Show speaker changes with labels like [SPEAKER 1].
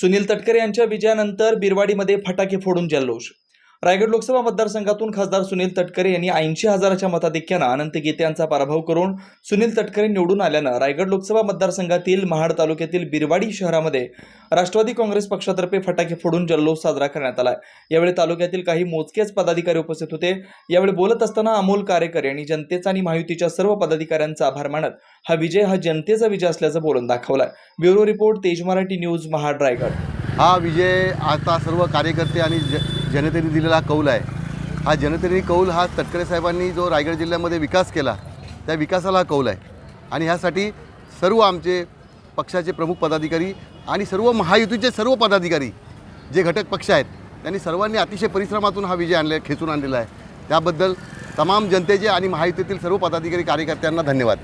[SPEAKER 1] सुनील तटकरे यांच्या विजयानंतर बिरवाडीमध्ये फटाके फोडून जल्लोष रायगड लोकसभा मतदारसंघातून खासदार सुनील तटकरे यांनी ऐंशी हजाराच्या मताधिक्यानं अनंत गीते यांचा पराभव करून सुनील तटकरे निवडून आल्यानं रायगड लोकसभा मतदारसंघातील महाड तालुक्यातील बिरवाडी शहरामध्ये राष्ट्रवादी काँग्रेस पक्षातर्फे फटाके फोडून जल्लोष साजरा करण्यात आला. यावेळी तालुक्यातील काही मोजकेच पदाधिकारी उपस्थित होते. यावेळी बोलत असताना अमोल कारेकर यांनी जनतेचा आणि महायुतीच्या सर्व पदाधिकाऱ्यांचा आभार मानत हा विजय हा जनतेचा विजय असल्याचं बोलून दाखवलाय. ब्युरो रिपोर्ट तेज मराठी न्यूज महाड रायगड.
[SPEAKER 2] हा विजय आता सर्व कार्यकर्ते आणि ज जनतेने दिलेला कौल आहे. हा जनतेने कौल हा तटकरे साहेबांनी जो रायगड जिल्ह्यामध्ये विकास केला त्या विकासाला हा कौल आहे. आणि ह्यासाठी सर्व आमचे पक्षाचे प्रमुख पदाधिकारी आणि सर्व महायुतीचे सर्व पदाधिकारी जे घटक पक्ष आहेत त्यांनी सर्वांनी अतिशय परिश्रमातून हा विजय आणले खेचून आणलेला आहे. त्याबद्दल तमाम जनतेचे आणि महायुतीतील सर्व पदाधिकारी कार्यकर्त्यांना धन्यवाद.